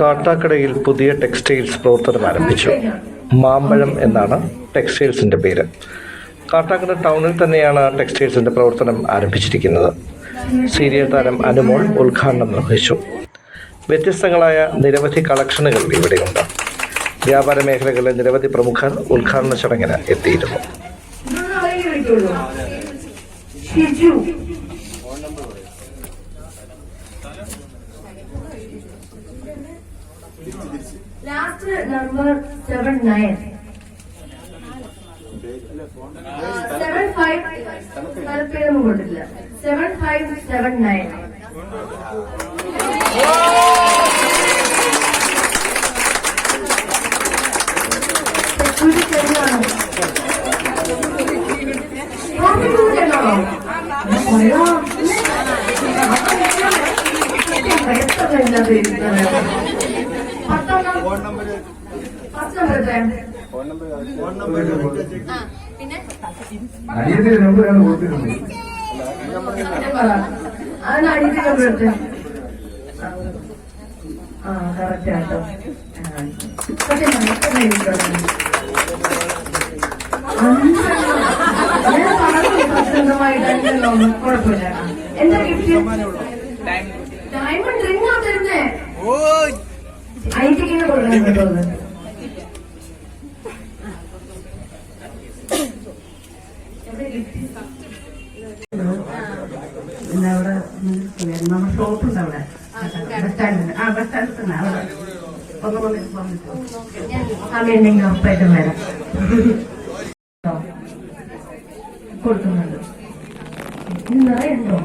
കാട്ടാക്കടയിൽ പുതിയ ടെക്സ്റ്റൈൽസ് പ്രവർത്തനം ആരംഭിച്ചു. മാമ്പഴം എന്നാണ് ടെക്സ്റ്റൈൽസിന്റെ പേര്. കാട്ടാക്കട ടൗണിൽ തന്നെയാണ് ടെക്സ്റ്റൈൽസിന്റെ പ്രവർത്തനം ആരംഭിച്ചിരിക്കുന്നത്. സീരിയൽ താരം അനുമോൾ ഉദ്ഘാടനം നിർവഹിച്ചു. വ്യത്യസ്തങ്ങളായ നിരവധി കളക്ഷനുകൾ ഇവിടെയുണ്ട്. വ്യാപാര മേഖലകളിലെ നിരവധി പ്രമുഖർ ഉദ്ഘാടന ചടങ്ങിന് എത്തിയിരുന്നു. Last number seven nine seven five സ്ഥലപ്പേരൊന്നും കൊണ്ടില്ല സെവൻ ഫൈവ് സെവൻ നയൻ അനിയത്തിന്റെ നമ്പറാണ് കൊടുത്തിരുന്നത് അതിന് അടിയത്തെ നമ്പർ എടുത്ത് ആ കറക്റ്റ് ആട്ടോ സത്യസന്ധമായിട്ടല്ലോ കുഴപ്പമില്ല എന്താ ഗിഫ്റ്റ് ഡയമണ്ട് റിംഗ് ആ തരുന്നേ ഐറ്റിക്കിന് കൊടുക്കാൻ പറ്റുന്നത് പിന്നെ അവിടെ നമ്മുടെ ഷോപ്പ് ഉണ്ട് അവിടെ. ബസ് സ്റ്റാൻഡിൽ ആ ബസ് സ്റ്റാൻഡിൽ തന്നെ അവിടെ. ഒന്ന് വന്നിട്ട് സമയമുണ്ടെങ്കിൽ ഉറപ്പായിട്ടും വരാം. കൊടുക്കുന്നുണ്ട്. ഇത് നിറയുണ്ടോ